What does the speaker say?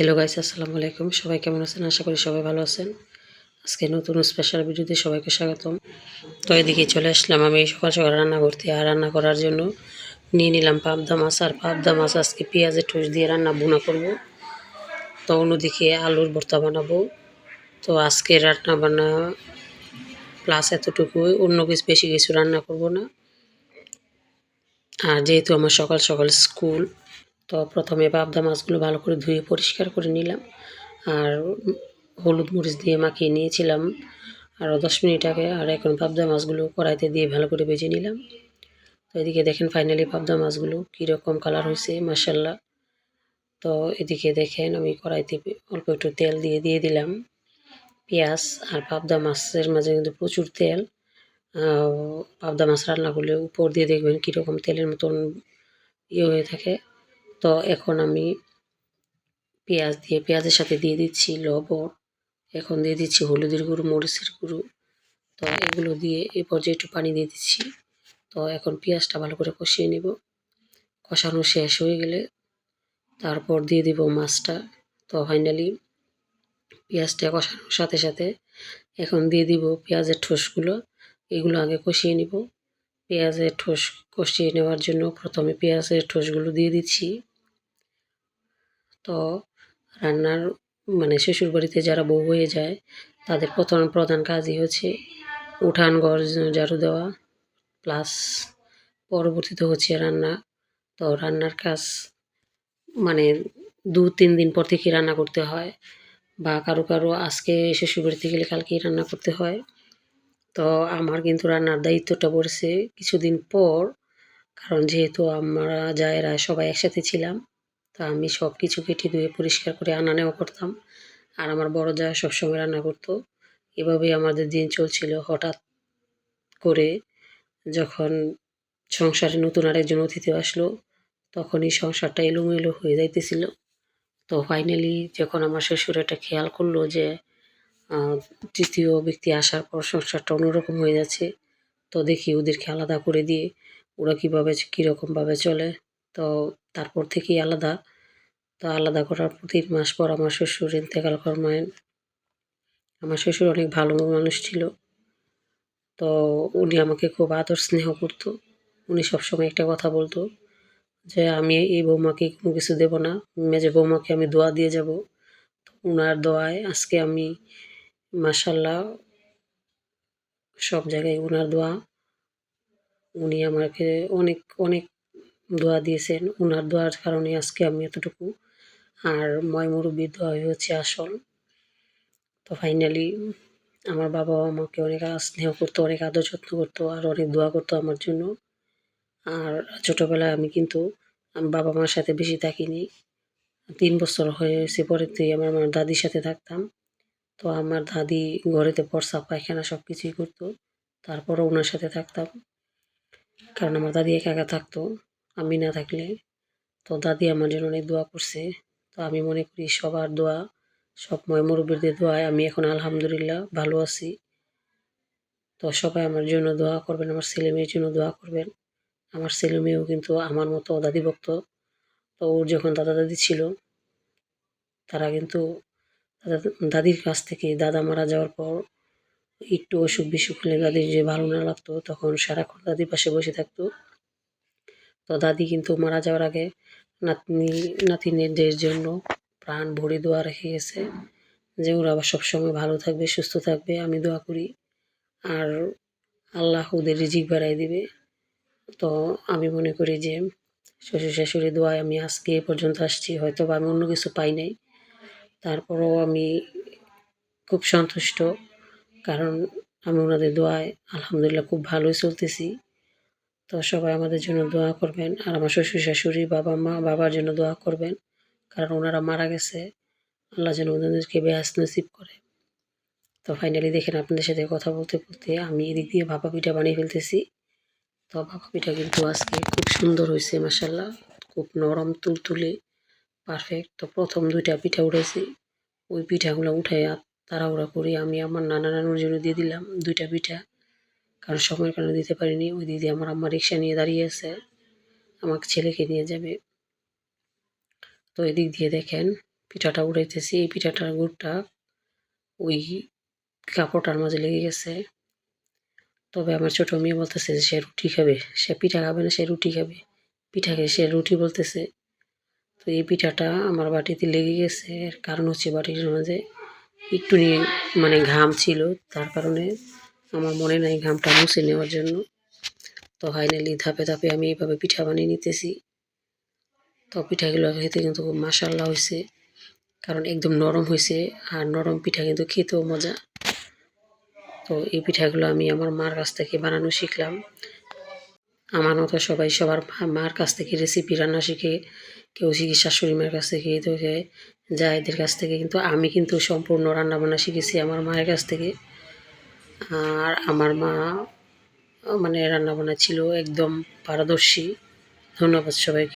Hello guys আসসালামু আলাইকুম। সবাই কেমন আছেন? আশা করি সবাই ভালো আছেন। আজকে নতুন স্পেশাল ভিডিওতে সবাইকে স্বাগতম। তো এদিকে চলে আসলাম আমি সকাল সকাল রান্না করতে। আর রান্না করার জন্য নিয়ে নিলাম পাবদা মাছ। আর পাবদা মাছ আজকে পেঁয়াজের ঠোস দিয়ে রান্না বোনা করব। তো অন্যদিকে আলুর ভর্তা বানাবো। তো আজকে রান্না বান্না প্লাস এতটুকুই অন্য কিছু বেশি কিছু রান্না করব না। আর যেহেতু আমার সকাল সকাল স্কুল তো প্রথমে পাবদা মাছগুলো ভালো করে ধুয়ে পরিষ্কার করে নিলাম। আর হলুদ মরিচ দিয়ে মাখিয়ে নিয়েছিলাম। আরও দশ মিনিট আগে, আর এখন পাবদা মাছগুলো কড়াইতে দিয়ে ভালো করে ভেজে নিলাম। তো এদিকে দেখেন ফাইনালি পাবদা মাছগুলো কীরকম কালার হয়েছে মার্শাল্লাহ তো এদিকে দেখেন আমি কড়াইতে অল্প একটু তেল দিয়ে দিয়ে দিলাম। পেঁয়াজ আর পাবদা মাছের মাঝে কিন্তু প্রচুর তেল। পাবদা মাছ রান্না করলে উপর দিয়ে দেখবেন কীরকম তেলের মতন ইয়ে হয়ে থাকে। তো এখন আমি পেঁয়াজ দিয়ে, পেঁয়াজের সাথে দিয়ে দিচ্ছি লবণ, এখন দিয়ে দিচ্ছি হলুদের গুঁড়ো, মরিচের গুঁড়ো। তো এগুলো দিয়ে এই পর্যায়ে একটু পানি দিয়ে দিচ্ছি। তো এখন পেঁয়াজটা ভালো করে কষিয়ে নেব। কষানো শেষ হয়ে গেলে তারপর দিয়ে দিব মাছটা। তো ফাইনালি পেঁয়াজটা কষানোর সাথে সাথে এখন দিয়ে দিব পেঁয়াজের ঠোসগুলো এগুলো আগে কষিয়ে নিব। পেঁয়াজের ঠোস কষিয়ে নেওয়ার জন্য প্রথমে পেঁয়াজের ঠোসগুলো দিয়ে দিচ্ছি। তো রান্নার মানে শ্বশুর বাড়িতে যারা বউ হয়ে যায়, তাদের প্রথম প্রধান কাজই হচ্ছে উঠান ঘর ঝাড়ু দেওয়া প্লাস পরবর্তীতে হচ্ছে রান্না। তো রান্নার কাজ মানে দু তিন দিন পর থেকে রান্না করতে হয় বা কারও কারও আজকে শ্বশুর বাড়িতে গেলে কালকেই রান্না করতে হয়। তো আমার কিন্তু রান্নার দায়িত্বটা পড়েছে কিছুদিন পর, কারণ যেহেতু আমরা যায়েরা সবাই একসাথে ছিলাম তা আমি সব কিছু কেটে ধুয়ে পরিষ্কার করে আনা নেওয়া করতাম। আর আমার বড় যা সবসময় রান্না করতো এভাবে আমাদের দিন চলছিল হঠাৎ করে। যখন সংসারে নতুন আরেকজন অতিথি আসলো, তখনই সংসারটা এলোমেলো হয়ে যাইতেছিল। তো ফাইনালি যখন আমার শ্বশুর এটা খেয়াল করল যে তৃতীয় ব্যক্তি আসার পর সংসারটা অন্যরকম হয়ে যাচ্ছে, তো দেখি ওদেরকে আলাদা করে দিয়ে ওরা কীভাবে, কীরকমভাবে চলে। তো তারপর থেকেই আলাদা। তো আলাদা করার তিন মাস পর আমার শ্বশুর ইন্তেকাল কর্মায়ন আমার শ্বশুর অনেক ভালো মানুষ ছিল। তো উনি আমাকে খুব আদর স্নেহ করতো। উনি সবসময় একটা কথা বলতো যে, আমি এই বৌমাকে কোনো কিছু দেব না। মেজে বৌমাকে আমি দোয়া দিয়ে যাব। তো ওনার দোয়ায় আজকে আমি মাসাল্লাহ সব জায়গায় ওনার দোয়া। উনি আমাকে অনেক অনেক দোয়া দিয়েছেন। ওনার দোয়ার কারণে আজকে আমি এতটুকু আর ময় মুরব্বীর দোয়াই হচ্ছে আসল। তো ফাইনালি আমার বাবা আমাকে অনেক স্নেহ করতো, অনেক আদর যত্ন করতো আর অনেক দোয়া করতো আমার জন্য। আর ছোটোবেলায় আমি কিন্তু বাবা মার সাথে বেশি থাকিনি। তিন বছর হয়েছে পরেতেই আমার আমার দাদির সাথে থাকতাম। তো আমার দাদি ঘরেতে প্রসাব পায়খানা সব কিছুই করতো। তারপরও ওনার সাথে থাকতাম। কারণ আমার দাদি একা একা থাকতো, আমি না থাকলে। তো দাদি আমার জন্য অনেক দোয়া করছে। তো আমি মনে করি সবার দোয়া, সব মুরব্বীদের দোয়ায় আমি এখন আলহামদুলিল্লাহ ভালো আছি। তো সবাই আমার জন্য দোয়া করবেন, আমার ছেলে মেয়ের জন্য দোয়া করবেন। আমার ছেলে মেয়েও কিন্তু আমার মতো দাদি ভক্ত তো ওর যখন দাদা দাদি ছিল, তারা কিন্তু দাদির কাছ থেকে দাদা মারা যাওয়ার পর একটু অসুখ বিসুখ হলে দাদির যে ভালো না লাগতো, তখন সারাক্ষণ দাদির পাশে বসে থাকতো। তো দাদি কিন্তু মারা যাওয়ার আগে নাতনি, নাতিনীদের জন্য প্রাণ ভরে দোয়া রেখে গেছে যে ওরা আবার সবসময় ভালো থাকবে, সুস্থ থাকবে। আমি দোয়া করি। আর আল্লাহ ওদের রিজিক বাড়াই দিবে। তো আমি মনে করি যে শ্বশুর শাশুড়ি দোয়ায় আমি আজকে এ পর্যন্ত আসছি। হয়তো বা আমি অন্য কিছু পাই নাই। তারপরও আমি খুব সন্তুষ্ট। কারণ আমি ওনাদের দোয়ায় আলহামদুলিল্লাহ খুব ভালোই চলতেছি। তো সবাই আমাদের জন্য দোয়া করবেন। আর আমার শ্বশুর শাশুড়ি, বাবা, মা, বাবার জন্য দোয়া করবেন। কারণ ওনারা মারা গেছে। আল্লাহ যেন ওনাদেরকে বেহাস নসিব করে। তো ফাইনালি দেখেন আপনাদের সাথে কথা বলতে বলতে আমি এদিক দিয়ে ভাপা পিঠা বানিয়ে ফেলতেছি। তো ভাপা পিঠা কিন্তু আজকে খুব সুন্দর হয়েছে মাসাল্লাহ খুব নরম, তুলতুলে পারফেক্ট তো প্রথম দুইটা পিঠা উঠেছি। ওই পিঠাগুলো উঠে তাড়াহুড়া করি আমি আমার নানা নানুর জন্য দিয়ে দিলাম দুইটা পিঠা। কারণ সময়ের কারণে দিতে পারিনি। ওই দিদি আমার আম্মা রিক্সা নিয়ে দাঁড়িয়ে আছে। আমাকে ছেলেকে নিয়ে যাবে। তো এদিক দিয়ে দেখেন, পিঠাটা উড়াইতেছি। এই পিঠাটার গুড়টা ওই কাপড়টার মাঝে লেগে গেছে। তবে আমার ছোট মেয়ে বলতেছে যে, সে রুটি খাবে। সে পিঠা খাবে না, সে রুটি খাবে। পিঠা খেয়ে সে রুটি বলতেছে। তো এই পিঠাটা আমার বাটিতে লেগে গেছে। এর কারণ হচ্ছে বাটির মাঝে একটু মানে ঘাম ছিল। তার কারণে আমার মনে নাই ঘামটা মুছে নেওয়ার জন্য। তো ফাইনালি ধাপে ধাপে আমি এইভাবে পিঠা বানিয়ে নিতেছি। তো পিঠাগুলো খেতে কিন্তু খুব মাসাল্লা হয়েছে কারণ একদম নরম হয়েছে আর নরম পিঠা কিন্তু খেতেও মজা। তো এই পিঠাগুলো আমি আমার মার কাছ থেকে বানানো শিখলাম। আমার মতো সবাই সবার মার কাছ থেকে রেসিপি রান্না শিখে, কেউ শিখি শাশুড়ি মায়ের কাছ থেকে তো যায়। এদের কাছ থেকে কিন্তু আমি কিন্তু সম্পূর্ণ রান্না বান্না শিখেছি আমার মায়ের কাছ থেকে। আর আমার মা মানে রান্না বান্না ছিল একদম পারদর্শী। ধন্যবাদ সবাইকে।